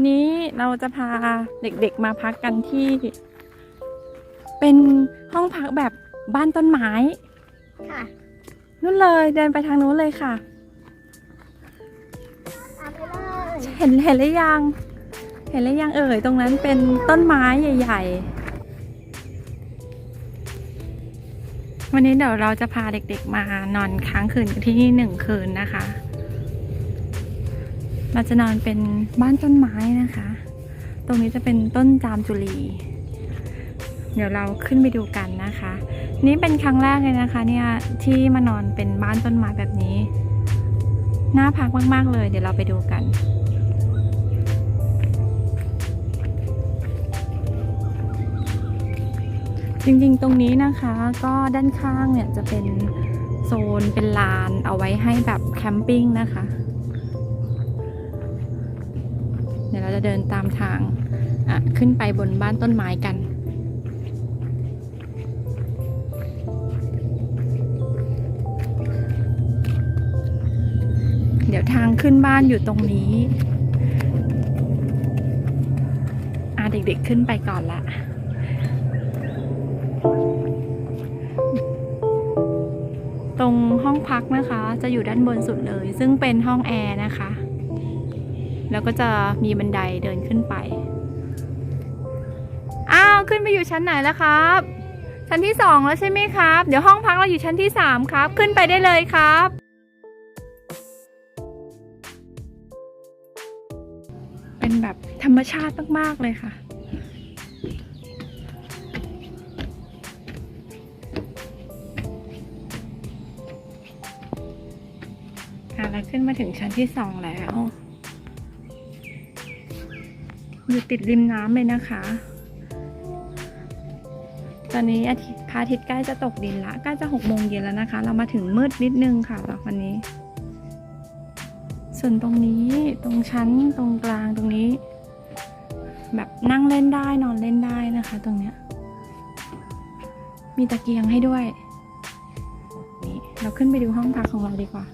วันนี้เราจะพาเด็กๆมาพักกันที่ เป็นห้องพักแบบบ้านต้นไม้ ค่ะนู่นเลยเดินไปทางนู้นเลยค่ะ ตามไปเลยเห็นเห็นหรือยัง เห็นหรือยังเอ่ยตรงนั้นเป็นต้นไม้ใหญ่ ๆ วันนี้เดี๋ยวเราจะพาเด็กๆมานอนค้างคืนกันที่นี่หนึ่งคืนนะคะ เราจะนอนเป็นบ้านต้นไม้นะคะ ตรงนี้จะเป็นต้นจามจุลี เดี๋ยวเราขึ้นไปดูกันนะคะ นี่เป็นครั้งแรกเลยนะคะเนี่ยที่มานอนเป็นบ้านต้นไม้แบบนี้ น่าพักมาก ๆ เลย เดี๋ยวเราไปดูกันจริงๆ ตรงนี้นะคะก็ด้านข้างเนี่ยจะเป็นโซนเป็นลานเอาไว้ให้แบบแคมปิ้งนะคะ เราจะเดินตามทางขึ้นไปบนบ้านต้นไม้กัน เดี๋ยวทางขึ้นบ้านอยู่ตรงนี้อะเด็กๆขึ้นไปก่อนละตรงห้องพักนะคะจะอยู่ด้านบนสุดเลย ซึ่งเป็นห้องแอร์นะคะ แล้วก็จะมีบันไดเดินขึ้นไป อ้าว ขึ้นไปอยู่ชั้นไหนแล้วครับ ชั้นที่สองแล้วใช่ไหมครับ เดี๋ยวห้องพักเราอยู่ชั้นที่สามครับ ขึ้นไปได้เลยครับเป็นแบบธรรมชาติมาก ๆ เลยค่ะอะเราขึ้นมาถึงชั้นที่สองแล้ว อยู่ติดริมน้ำเลยนะคะ ตอนนี้อาทิตย์พระอาทิตย์ใกล้จะตกดินละใกล้จะหกโมงเย็นแล้วนะคะ เรามาถึงมืดนิดนึงค่ะตอนวันนี้ ส่วนตรงนี้ตรงชั้นตรงกลางตรงนี้ แบบนั่งเล่นได้นอนเล่นได้นะคะ ตรงเนี้ยมีตะเกียงให้ด้วยนี่เราขึ้นไปดูห้องพักของเราดีกว่า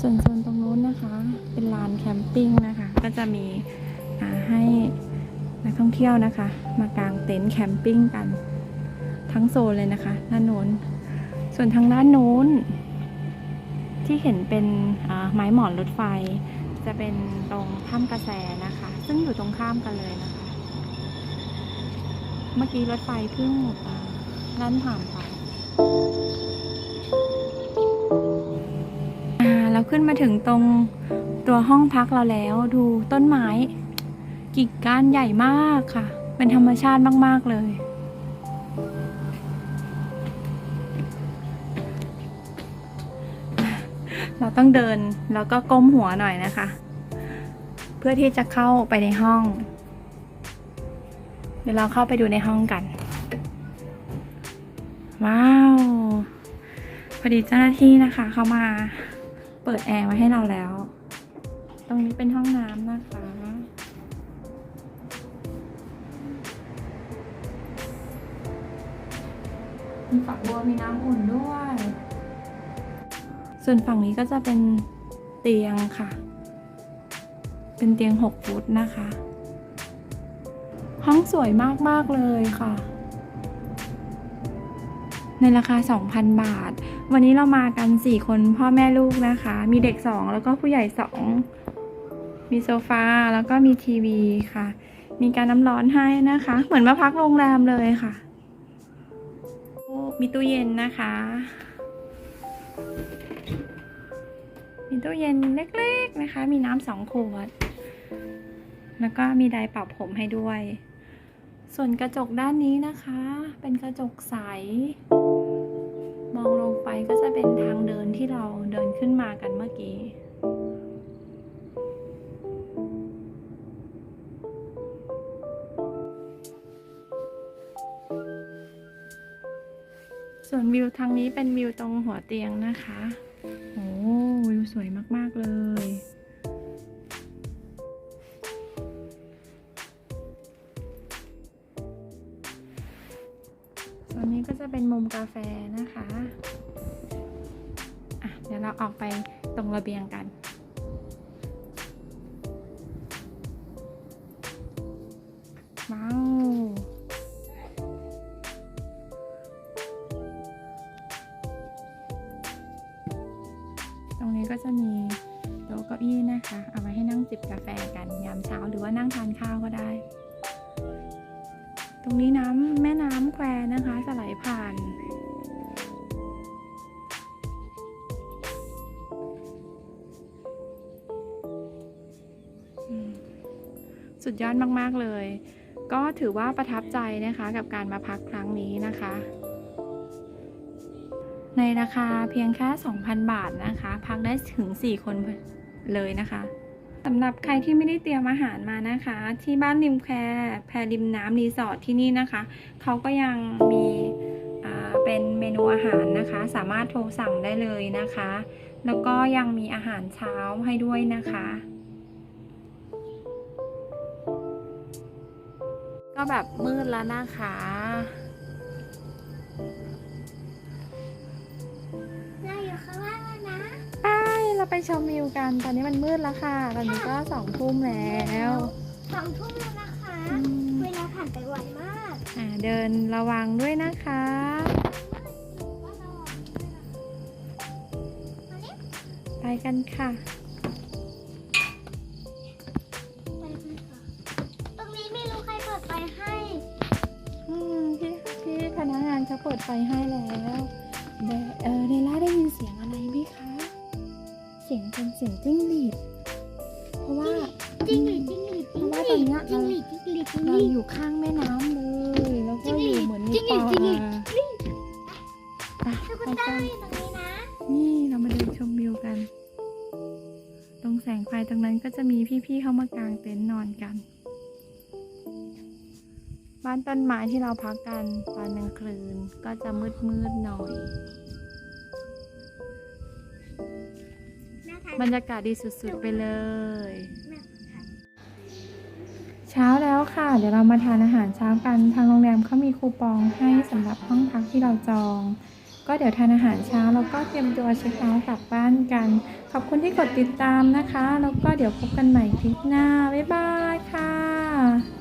ส่วนโซนตรง นนะคะ เป็นลานแคมปิ้งนะคะ ก็จะมีให้นักท่องเที่ยวนะคะ มากางเต็นท์แคมปิ้งกันทั้งโซนเลยนะคะด้านโน้น ส่วนทางด้านโน้น ที่เห็นเป็นไม้หมอนรถไฟ จะเป็นตรงถ้ำกระแสนะคะ ซึ่งอยู่ตรงข้ามกันเลยนะคะ เมื่อกี้รถไฟเพิ่งลั่นผ่านไป อ่าเราขึ้นมาถึงตรงตัวห้องพักเราแล้วดูต้นไม้กิ่งก้านใหญ่มากค่ะ เป็นธรรมชาติมาก ๆ เลย เราต้องเดินแล้วก็ก้มหัวหน่อยนะคะ เพื่อที่จะเข้าไปในห้อง เดี๋ยวเราเข้าไปดูในห้องกัน ว้าว พอดีเจ้าหน้าที่นะคะ เขามา เปิดแอร์มาให้เราแล้ว ตรงนี้เป็นห้องน้ำนะคะ มีฝักบัวมีน้ำอุ่นด้วย ส่วนฝั่งนี้ก็จะเป็นเตียงค่ะ เป็นเตียง 6 ฟุตนะคะ ห้องสวยมาก ๆ เลยค่ะ ในราคา 2,000 บาท วันนี้เรามากัน 4 คนพ่อแม่ลูกนะคะ มีเด็ก 2 แล้วก็ผู้ใหญ่ 2 มีโซฟาแล้วก็มีทีวีค่ะ มีการน้ำร้อนให้นะคะ เหมือนมาพักโรงแรมเลยค่ะ มีตู้เย็นนะคะ มีตู้เย็นเล็กๆนะคะ มีน้ำสองขวด แล้วก็มีไดร์ปรับผมให้ด้วยส่วนกระจกด้านนี้นะคะ เป็นกระจกใส เป็นทางเดินที่เราเดินขึ้นมากันเมื่อกี้ ส่วนวิวทางนี้เป็นวิวตรงหัวเตียงนะคะ โอ้วิวสวยมาก ๆ เลยส่วนนี้ก็จะเป็นมุมกาแฟนะคะ ดี๋ยวเราออกไปตรงระเบียงกัน ว้าว ตรงนี้ก็จะมีโต๊ะเก้าอี้นะคะ เอาไว้ให้นั่งจิบกาแฟกันยามเช้าหรือว่านั่งทานข้าวก็ได้ ตรงนี้น้ำแม่น้ำแควนะคะจะไหลผ่าน สุดยอดมากๆเลย ก็ถือว่าประทับใจนะคะกับการมาพักครั้งนี้นะคะ ในราคาเพียงแค่ 2,000 บาทนะคะ พักได้ถึง 4 คนเลยนะคะสำหรับใครที่ไม่ได้เตรียมอาหารมานะคะ ที่บ้านริมแคแพรริมน้ำรีสอร์ทที่นี่นะคะ เขาก็ยังมีเป็นเมนูอาหารนะคะ สามารถโทรสั่งได้เลยนะคะ แล้วก็ยังมีอาหารเช้าให้ด้วยนะคะ แบบมืดแล้วนะคะ เราอยู่ข้างล่างแล้วนะ ไป เราไปชมวิวกัน ตอนนี้มันมืดแล้วค่ะ ตอนนี้ก็สองทุ่มแล้ว สองทุ่มแล้วนะคะอืมเวลาผ่านไปไวมากอ่าเดินระวังด้วยนะคะว่าเราอะมาเร็วไปกันค่ะ พนักงานเขาเปิดไฟให้แล้วเดเออเดล่าได้ยินเสียงอะไรไหมคะ เสียงเป็นเสียงจิ้งหรีด เพราะว่าจิ้งหรีดจิ้งหรีดเพราะว่าตอนเนี้ยจิ้งหรีดจิ้งหรีดจิ้งหเรารีดอยู่ข้างแม่น้ำเลย แล้วก็อยู่เหมือนในจิ้งหรีป่าดจิ้งหรีดอะตุ๊กไปตากันอยู่ตรงนี้นะนี่เรามาเดินชมวิวกัน ตรงแสงไฟตรงนั้นก็จะมีพี่ๆเข้ามากางเต็นท์นอนกัน บ้านต้นไม้ที่เราพักกันตอนกลางคืนก็จะมืดๆหน่อยนะคะบรรยากาศดีสุดๆไปเลยแม่ค่ะเช้าแล้วค่ะ เดี๋ยวเรามาทานอาหารเช้ากันทางโรงแรมเขามีคูปองให้สำหรับห้องพักที่เราจอง ก็เดี๋ยวทานอาหารเช้าแล้วก็เตรียมตัวเช็คเอาท์กลับบ้านกัน ขอบคุณที่กดติดตามนะคะ แล้วก็เดี๋ยวพบกันใหม่คลิปหน้าบ๊ายบายค่ะ